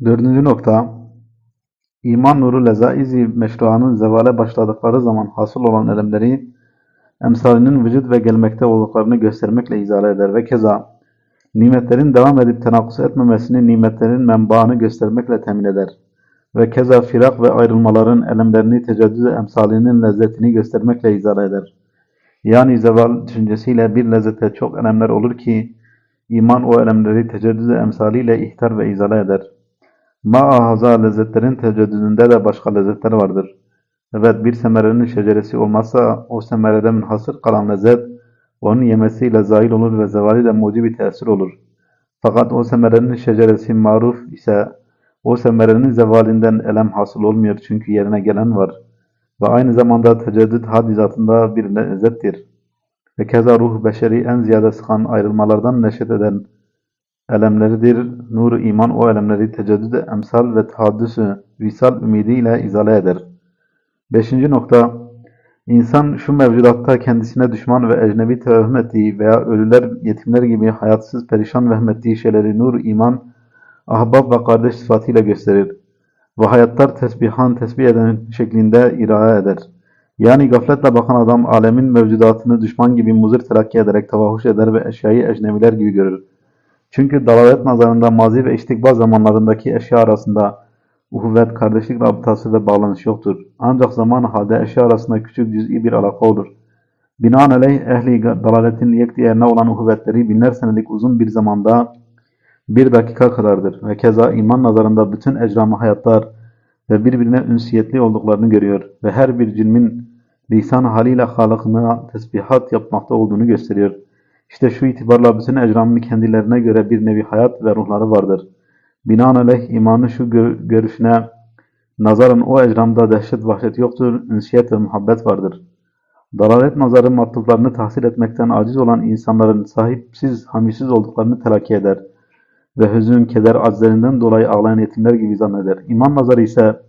Dördüncü nokta, iman nuru lezaizi meşruanın zevale başladıkları zaman hasıl olan elemleri, emsalinin vücut ve gelmekte olduklarını göstermekle izale eder ve keza, nimetlerin devam edip tenakkuz etmemesini nimetlerin menbaını göstermekle temin eder. Ve keza firak ve ayrılmaların elemlerini teceddüd emsalinin lezzetini göstermekle izale eder. Yani zeval düşüncesiyle bir lezzete çok elemler olur ki, iman o elemleri teceddüd emsaliyle ihtar ve izale eder. Ma'ahaza lezzetlerin teceddüdünde de başka lezzetler vardır. Evet bir semerenin şeceresi olmazsa o semerede münhasır kalan lezzet onun yemesiyle zail olur ve zevali de mucibi tesir olur. Fakat o semerenin şeceresi maruf ise o semerenin zevalinden elem hasıl olmuyor çünkü yerine gelen var. Ve aynı zamanda teceddüd hadizatında bir lezzettir. Ve keza ruh beşeri en ziyade sıkan ayrılmalardan neşet eden elemleridir. Nur iman o elemleri teceddüd emsal ve tahaddüsü visal ümidiyle izale eder. Beşinci nokta, insan şu mevcudatta kendisine düşman ve ecnebi tevehüm ettiği veya ölüler, yetimler gibi hayatsız, perişan vehmettiği şeyleri nur, iman, ahbab ve kardeş sıfatıyla gösterir. Ve hayatlar tesbihan, tesbih eden şeklinde irağa eder. Yani gafletle bakan adam alemin mevcudatını düşman gibi muzır telakki ederek tavahuş eder ve eşyayı ecnebiler gibi görür. Çünkü dalalet nazarında mazi ve istikbal zamanlarındaki eşya arasında uhuvvet, kardeşlik rabıtası ve bağlanış yoktur. Ancak zaman halde eşya arasında küçük cüz'i bir alaka olur. Binaenaleyh ehli dalaletin yek diğerine olan uhuvvetleri binler senelik uzun bir zamanda bir dakika kadardır. Ve keza iman nazarında bütün ecramı hayatlar ve birbirine ünsiyetli olduklarını görüyor. Ve her bir cilmin lisan haliyle halıkına tesbihat yapmakta olduğunu gösteriyor. İşte şu itibarla bütün ecramın kendilerine göre bir nevi hayat ve ruhları vardır. Binaenaleyh imanın şu gör görüşüne nazaran o ecramda dehşet vahşet yoktur, ünsiyet ve muhabbet vardır. Dalalet nazarı matluplarını tahsil etmekten aciz olan insanların sahipsiz, hamisiz olduklarını telakki eder ve hüzün, keder, aczlerinden dolayı ağlayan yetimler gibi zanneder. İman nazarı ise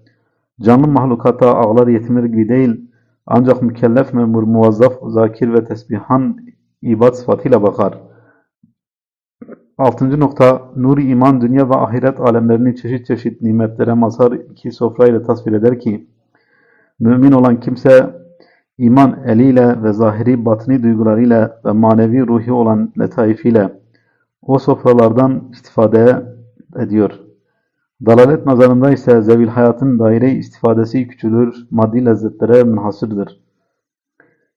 canlı mahlukata ağlar yetimler gibi değil, ancak mükellef, memur, muvazzaf, zakir ve tesbihan ibad sıfatıyla bakar. Altıncı nokta, nuri iman dünya ve ahiret alemlerini çeşit çeşit nimetlere mazhar iki sofra ile tasvir eder ki, mümin olan kimse iman eliyle ve zahiri batını duygularıyla ve manevi ruhi olan letaifiyle o sofralardan istifade ediyor. Dalalet nazarında ise zevil hayatın daire istifadesi küçülür, maddi lezzetlere münhasırdır.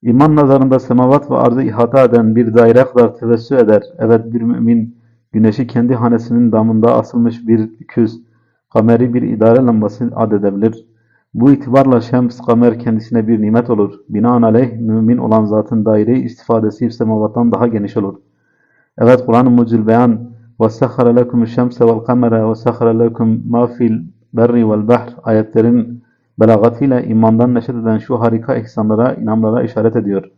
İman nazarında semavat ve arzı ihata eden bir daire kadar tevessü eder. Evet bir mümin güneşi kendi hanesinin damında asılmış bir küs, kameri bir idare lambası adedebilir. Bu itibarla şems, kamer kendisine bir nimet olur. Binaenaleyh mümin olan zatın daire istifadesi semavattan daha geniş olur. Evet Kur'an-ı Mucil Beyan وَسَخَرَ لَكُمُ الشَّمْسَ وَالْقَمَرَ وَسَخَرَ لَكُمْ مَا فِي الْبَرِّ وَالْبَحْرِ ayetlerin belagatıyla imandan neşet eden şu harika ihsanlara, inamlara işaret ediyor.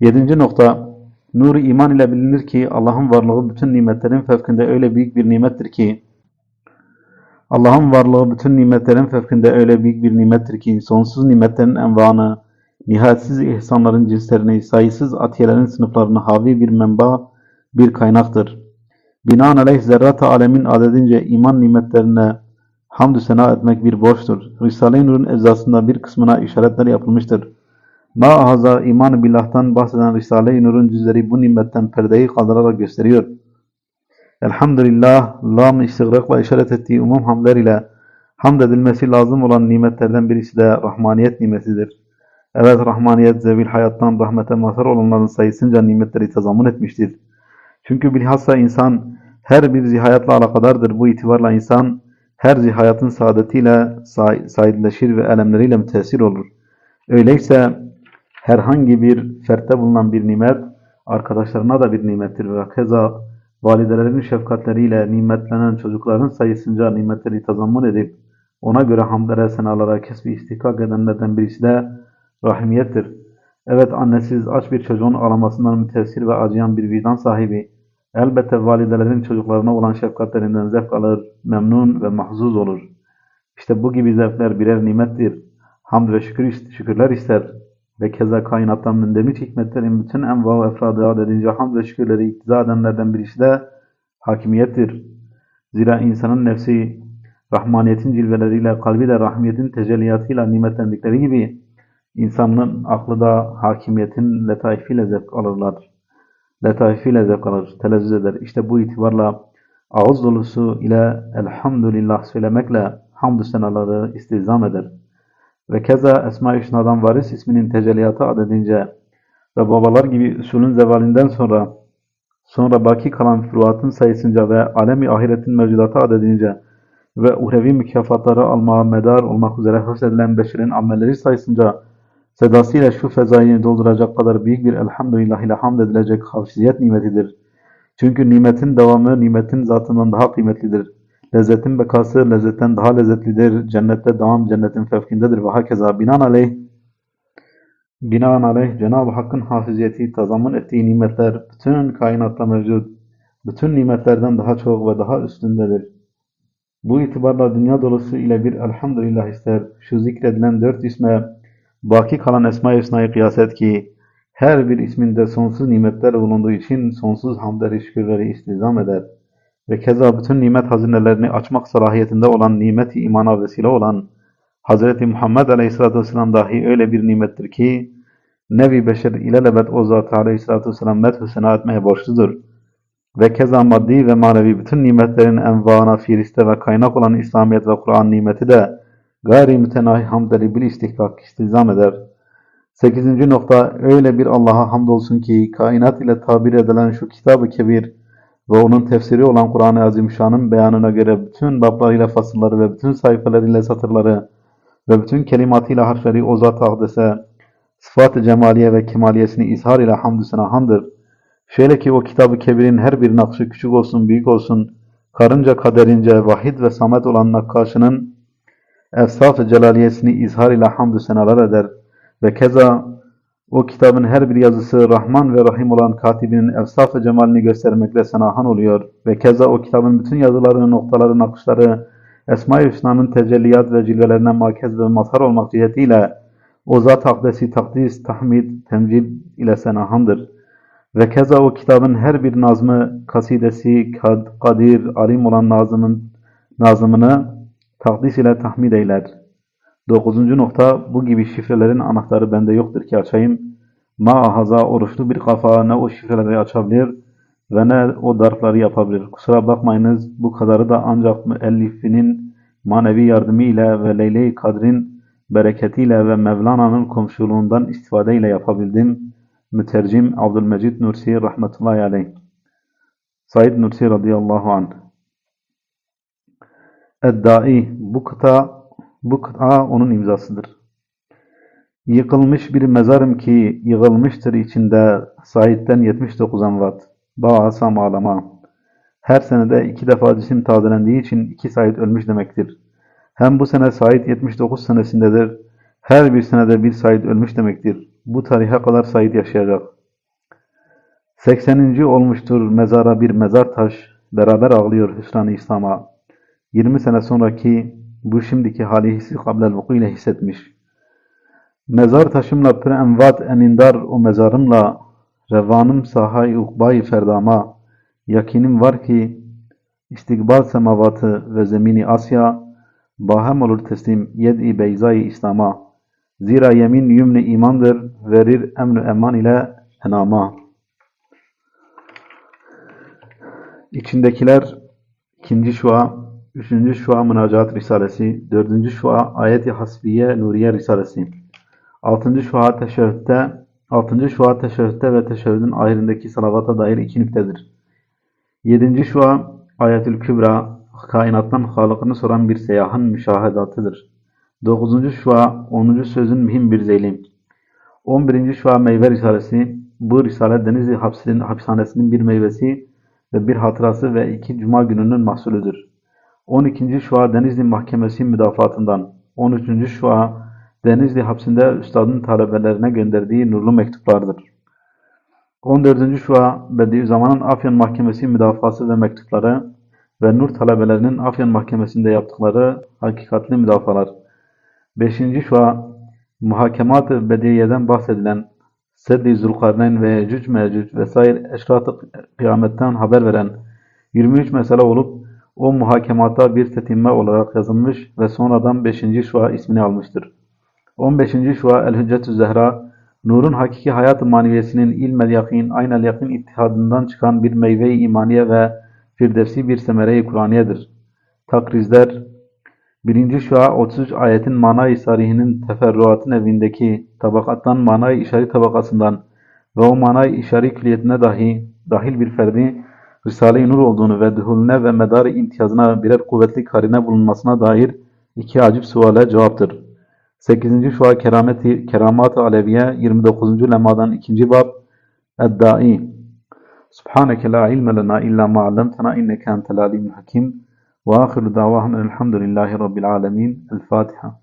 Yedinci nokta, nuru iman ile bilinir ki Allah'ın varlığı bütün nimetlerin fevkinde öyle büyük bir nimettir ki Allah'ın varlığı bütün nimetlerin fevkinde öyle büyük bir nimettir ki sonsuz nimetlerin envanı, nihayetsiz ihsanların cinslerini, sayısız atiyelerin sınıflarını havi bir menba, bir kaynaktır. Binaenaleyh zerrat-ı alemin adedince iman nimetlerine hamdü sena etmek bir borçtur. Risale-i Nur'un eczasında bir kısmına işaretler yapılmıştır. Ma'ahaza iman billah'tan bahseden Risale-i Nur'un cüzleri bu nimetten perdeyi kaldırarak gösteriyor. Elhamdülillah, lam istigrakla işaret ettiği umum hamdler ile hamd edilmesi lazım olan nimetlerden birisi de rahmaniyet nimetidir. Evet rahmaniyet zevil hayattan rahmete mazhar olanların sayısınca nimetleri tezamun etmiştir. Çünkü bilhassa insan her bir zihayatla alakadardır. Bu itibarla insan her zihayatın saadetiyle saidleşir ve elemleriyle mütesir olur. Öyleyse herhangi bir fertte bulunan bir nimet arkadaşlarına da bir nimettir ve keza validelerin şefkatleriyle nimetlenen çocukların sayısınca nimetleri tazammun edip ona göre hamdlere, senalara, kesbi istikak edenlerden birisi de rahimiyettir. Evet annesiz aç bir çocuğun ağlamasından mütesir ve acıyan bir vicdan sahibi elbette validelerin çocuklarına olan şefkatlerinden zevk alır, memnun ve mahzuz olur. İşte bu gibi zevkler birer nimettir. Hamd ve şükür, şükürler ister ve keza kainattan mündemit hikmetlerin bütün enva ve efradı adedince hamd ve şükürleri iktiza edenlerden birisi de hakimiyettir. Zira insanın nefsi rahmaniyetin cilveleriyle, kalbi de rahmiyetin tecelliyatıyla nimetlendikleri gibi insanın aklı da hakimiyetin letaifiyle zevk alırlar. Letaifiyle zevk alır, telezzüz eder. İşte bu itibarla ağız dolusu ile elhamdülillah söylemekle hamdü senaları istizam eder. Ve keza Esma-i Hüsna'dan varis isminin tecelliyatı adedince ve babalar gibi usulün zevalinden sonra sonra baki kalan furuatın sayısınca ve alemi ahiretin mevcudatı adedince ve uhrevi mükafatları almaya medar olmak üzere hıfzedilen beşerin amelleri sayısınca sedasıyla şu fezayı dolduracak kadar büyük bir elhamdülillah ile hamd edilecek hafiziyet nimetidir. Çünkü nimetin devamı nimetin zatından daha kıymetlidir. Lezzetin bekası lezzetten daha lezzetlidir. Cennette devam cennetin fevkindedir ve hakeza binaenaleyh Binaenaleyh Cenab-ı Hakk'ın hafiziyeti tazammun ettiği nimetler bütün kainatta mevcut. Bütün nimetlerden daha çok ve daha üstündedir. Bu itibarla dünya dolusu ile bir elhamdülillah ister. Şu zikredilen dört isme baki kalan Esma-i Hüsna'yı kıyas et ki her bir isminde sonsuz nimetler bulunduğu için sonsuz hamdleri şükürleri istizam eder. Ve keza bütün nimet hazinelerini açmak salahiyetinde olan nimeti imana vesile olan Hz. Muhammed Aleyhisselatü Vesselam dahi öyle bir nimettir ki nevi beşer ilelebet o zat Aleyhisselatü Vesselam meth sena etmeye borçludur. Ve keza maddi ve manevi bütün nimetlerin envana, firiste ve kaynak olan İslamiyet ve Kur'an nimeti de gayri mütenahi hamdleri bil istihkak istizam eder. Sekizinci nokta öyle bir Allah'a hamdolsun ki kainat ile tabir edilen şu kitab-ı kebir ve onun tefsiri olan Kur'an-ı Azimüşşan'ın beyanına göre bütün bablarıyla fasılları ve bütün sayfalarıyla satırları ve bütün kelimatıyla harfleri o zat akdese sıfat-ı cemaliye ve kemaliyesini izhar ile hamdü senahandır. Şöyle ki o kitabı kebirin her bir nakşı küçük olsun büyük olsun karınca kaderince vahid ve samet olan nakkaşının efsaf-ı celaliyesini izhar ile hamdü senalar eder. Ve keza o kitabın her bir yazısı Rahman ve Rahim olan katibinin efsaf-ı cemalini göstermekle senahan oluyor. Ve keza o kitabın bütün yazıları, noktaları, nakışları Esma-i Hüsna'nın tecelliyat ve cilvelerine merkez ve mazhar olmak cihetiyle o zat akdesi takdis, tahmid, temcid ile senahandır. Ve keza o kitabın her bir nazmı, kasidesi, kad, kadir, alim olan nazımın, nazımını takdis ile tahmid eyler. Dokuzuncu nokta, bu gibi şifrelerin anahtarı bende yoktur ki açayım. Ma ahaza oruçlu bir kafa ne o şifreleri açabilir ve ne o darpları yapabilir. Kusura bakmayınız bu kadarı da ancak müellifinin manevi yardımı ile ve Leyle-i Kadr'in bereketiyle ve Mevlana'nın komşuluğundan istifadeyle yapabildim. Mütercim Abdülmecid Nursi rahmetullahi aleyh. Said Nursi radıyallahu anh. Eddai bu kıta bu kıta onun imzasıdır. Yıkılmış bir mezarım ki yığılmıştır içinde Said'den 79 anvat. Bağasam ağlama. Her senede iki defa cisim tazelendiği için iki Said ölmüş demektir. Hem bu sene Said 79 senesindedir. Her bir senede bir Said ölmüş demektir. Bu tarihe kadar Said yaşayacak. 80. olmuştur mezara bir mezar taş. Beraber ağlıyor hüsran-ı İslam'a. 20 sene sonraki bu şimdiki hali hissi kablel vuku ile hissetmiş. Mezar taşımla pür envat enindar o mezarımla revanım sahayı ukbayı ferdama yakinim var ki istikbal semavatı ve zemini Asya bahem olur teslim yed-i beyzayı İslam'a zira yemin yümne imandır verir emr eman ile enama İçindekiler ikinci şua, üçüncü şua münacaat risalesi, dördüncü şua ayet-i hasbiye nuriye risalesi, altıncı şua teşehhütte, altıncı şua teşehhütte ve teşehhüdün ahirindeki salavata dair iki nüktedir. Yedinci şua ayetül kübra, kainattan halıkını soran bir seyahın müşahedatıdır. Dokuzuncu şua, onuncu sözün mühim bir zeylim. On birinci şua meyve risalesi, bu risale Denizli hapishanesinin bir meyvesi, ve bir hatırası ve iki cuma gününün mahsulüdür. 12. Şua Denizli Mahkemesi müdafaatından 13. Şua Denizli hapsinde üstadın talebelerine gönderdiği nurlu mektuplardır. 14. Şua Bediüzzaman'ın Afyon Mahkemesi müdafası ve mektupları ve Nur talebelerinin Afyon Mahkemesi'nde yaptıkları hakikatli müdafalar. 5. Şua Muhakemat-ı Bediye'den bahsedilen Seddi Zulkarneyn ve Yecüc Mecüc vesaire eşrat-ı kıyametten haber veren 23 mesele olup o muhakemata bir tetinme olarak yazılmış ve sonradan 5. Şua ismini almıştır. 15. Şua El-Hüccetü Zehra, Nur'un hakiki hayat-ı maneviyesinin ilmel yakin, aynel yakin ittihadından çıkan bir meyve-i imaniye ve firdevsi bir semere-i Kur'aniyedir. Takrizler 1. Şua 33 ayetin manay-ı sarihinin teferruatın evindeki tabakattan manay-ı işari tabakasından ve o manay-ı işari külliyetine dahi dahil bir ferdi Risale-i Nur olduğunu ve duhulüne ve medar-ı imtiyazına birer kuvvetli karine bulunmasına dair iki acip suale cevaptır. 8. Şua Kerameti Keramat-ı Aleviye 29. lemadan 2. bab Eddai Subhaneke la ilme lena illa ma 'allamtena inneke entel alimul hakim ve ahiru davahum elhamdülillahi rabbil alamin. El Fatiha.